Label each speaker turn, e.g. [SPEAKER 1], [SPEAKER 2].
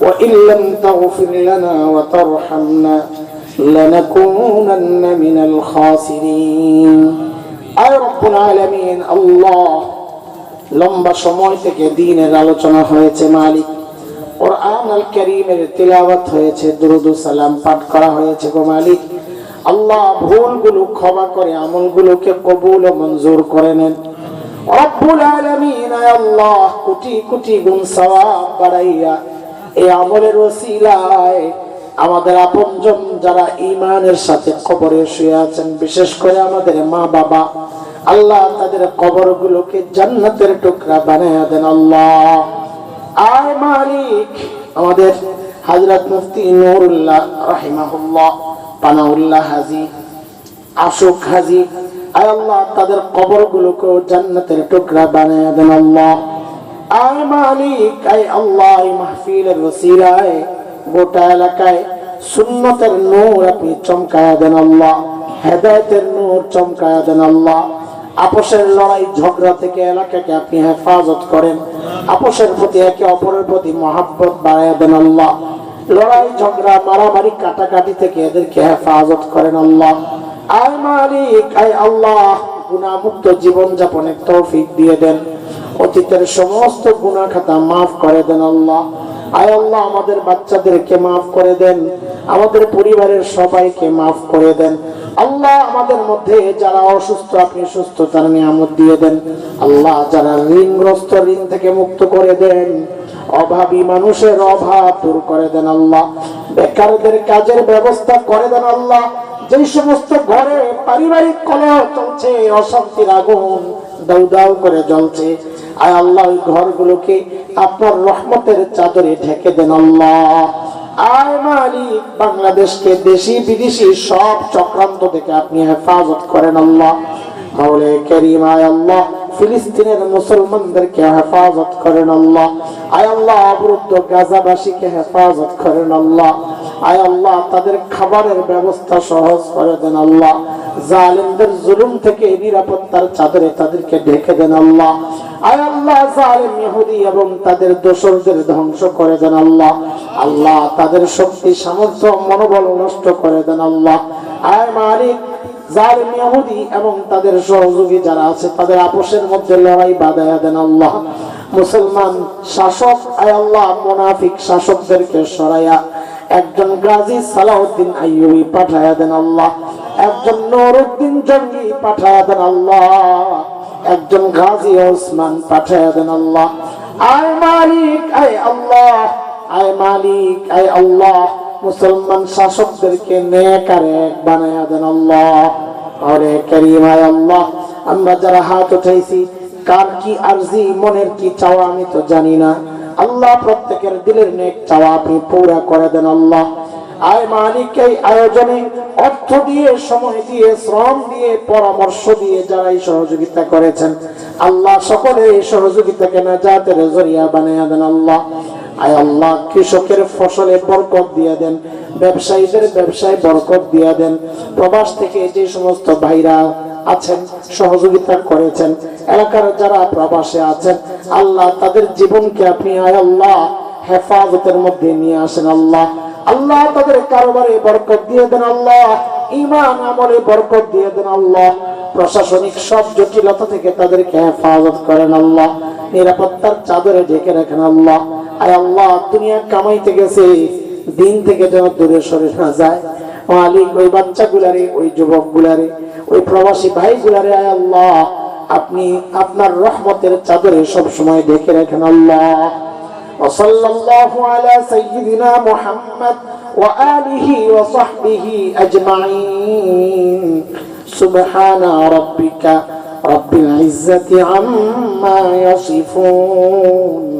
[SPEAKER 1] وإن لم تغفر لنا وترحمنا لنكونن من الخاسرين আয় রব্বুল আলামিন আল্লাহ লম্বা সময় থেকে দিনের আলোচনা হয়েছে মালিক কোরআন আল করিমের তিলাওয়াত হয়েছে দুরুদ সালাম পাঠ করা হয়েছে গো মালিক আল্লাহ ভুলগুলো ক্ষমা করে আমলগুলোকে কবুল ও মঞ্জুর করে নেন রব্বুল আলামিন আয় আল্লাহ কোটি কোটি গুণ সওয়াব বাড়াইয়া এই আমলের ওসিলায় আমাদের আপনজন যারা ইমানের সাথে কবরে শুয়ে আছেন, বিশেষ করে আমাদের মা বাবা আল্লাহ তাদের কবরগুলোকে জান্নাতের টুকরা বানায় দেন, আল্লাহ। আয় মালিক আমাদের হাজরত মুফতি নুরুল্লাহ রাহিমাহুল্লাহ, পানাউল্লাহ হাজি, আশুক হাজি আয় আল্লাহ তাদের কবরগুলোকেও জান্নাতের টুকরা বানায় দেন, আল্লাহ। আয় মালিক আয় আল্লাহ মাহফিলের ওসিলায়, গোটা এলাকায় সুন্নতের নূর আপনি চমকায়া দেন আল্লাহ, হেদায়তের নূর চমকায়া দেন আল্লাহ। আপোষের লড়াই, ঝগড়া থেকে এলাকাকে আপনি হেফাজত করেন। আপোষের প্রতি একে অপরের প্রতি মহাব্বত বাড়াইয়া দেন আল্লাহ। লড়াই, ঝগড়া, মারামারি, কাটাকাটি থেকে এদেরকে হেফাজত করেন আল্লাহ। আয় মালিক আয় আল্লাহ গুণামুক্ত জীবন যাপনের তৌফিক দিয়ে দেন। অতীতের সমস্ত গুণা খাতা মাফ করে দেন আল্লাহ। আয় আল্লাহ, আমাদের বাচ্চাদেরকে মাফ করে দেন। আমাদের পরিবারের সবাইকে মাফ করে দেন। আল্লাহ আমাদের মধ্যে যারা অসুস্থ, আপনি সুস্থতার নিয়ামত দিয়ে দেন। আল্লাহ যারা ঋণগ্রস্ত, ঋণ থেকে মুক্ত করে দেন। অভাবী মানুষের অভাব দূর করে দেন আল্লাহ। বেকারদের কাজের ব্যবস্থা করে দেন আল্লাহ। যে সমস্ত ঘরে পারিবারিক কলহ চলছে, অশান্তির আগুন দাউ করে জ্বলছে। আয় আল্লাহ, ওই ঘরগুলোকে আপনার রহমতের চাদরে ঢেকে দেন আল্লাহ। আয় মালিক, বাংলাদেশকে দেশি বিদেশি সব চক্রান্ত থেকে আপনি হেফাজত করেন আল্লাহ। মাওলে করিম, আয় আল্লাহ, ফিলিস্তিনের মুসলমানদেরকে হেফাজত করেন আল্লাহ। আয় আল্লাহ, অবরুদ্ধ গাজাবাসীকে হেফাজত করেন আল্লাহ। আয় আল্লাহ, তাদের খাবারের ব্যবস্থা সহজ করে দেন আল্লাহ। জালিমদের জুলুম থেকে নিরাপত্তার চাদরে তাদেরকে ঢেকে দেন আল্লাহ। আয় আল্লাহ, জালিম ইহুদি এবং তাদের ধ্বংস করে দেন আল্লাহ। আল্লাহ, তাদের শক্তি, সামর্থ্য, মনোবল নষ্ট করে দেন আল্লাহ। আয় মালিক, জালিম ইহুদি এবং তাদের সহযোগী যারা আছে, তাদের আপোষের মধ্যে লড়াই বাধায়া দেন আল্লাহ। মুসলমান শাসক, আয় আল্লাহ, মুনাফিক শাসকদেরকে সরাইয়া একজন গাজী সালাউদ্দিন আইয়ুবি পাঠায়া দেন আল্লাহ, একজন নুরউদ্দিন জঙ্গি পাঠায়া দেন আল্লাহ, একজন গাজী ওসমান পাঠায়া দেন আল্লাহ। আয় মালিক, আয় আল্লাহ, আয় মালিক, আয় আল্লাহ, মুসলমান শাসকদেরকে নেকার এক বানায়া দেন আল্লাহ। আরে করিম, আয় আল্লাহ, আমরা যারা হাত উঠাইছি কার কি আরজি, মনের কি চাওয়া আমি তো জানি না। আল্লাহ প্রত্যেকের দিলের নেক চাওয়া আপনি পুরা করে দেন আল্লাহ। আয় মালিক, এই আয়োজনে অর্থ দিয়ে, সময় দিয়ে, শ্রম দিয়ে, পরামর্শ দিয়ে যারা এই সহযোগিতা করেছেন, আল্লাহ সকলে এই সহযোগিতাকে না জাতের জরিয়া বানিয়ে দেন আল্লাহ। আয় আল্লাহ, কৃষকের ফসলে বরকত দিয়ে দেন, ব্যবসায়ীদের ব্যবসায় বরকত দিয়ে দেন। প্রবাস থেকে যে সমস্ত ভাইরা আছেন, সহযোগিতা করেছেন, এলাকার যারা প্রবাসে আছেন, আল্লাহ তাদের জীবনকে আপনি আল্লাহ, হেফাজতের মধ্যে নিয়ে আসেন আল্লাহ। আল্লাহ তাদের কারোবারে বরকত দিয়ে দেন আল্লাহ ইমান আমলে বরকত দিয়ে দেন আল্লাহ। প্রশাসনিক সব জটিলতা থেকে তাদেরকে হেফাজত করেন আল্লাহ। নিরাপত্তার চাদরে ঢেকে রাখেন আল্লাহ। আয় আল্লাহ, দুনিয়া কামাইতে গেছে, দিন থেকে যেন দূরে সরে না যায়। মালিক ওই বাচ্চাগুলারে ওই যুবক গুলারে ওই প্রবাসী ভাই গুলারে আয় আল্লাহ আপনি আপনার রহমতের চাদরে সব সময় ঢেকে রাখেন আল্লাহ وصلى الله على سيدنا محمد وآله وصحبه أجمعين سبحان ربك رب العزة عما يصفون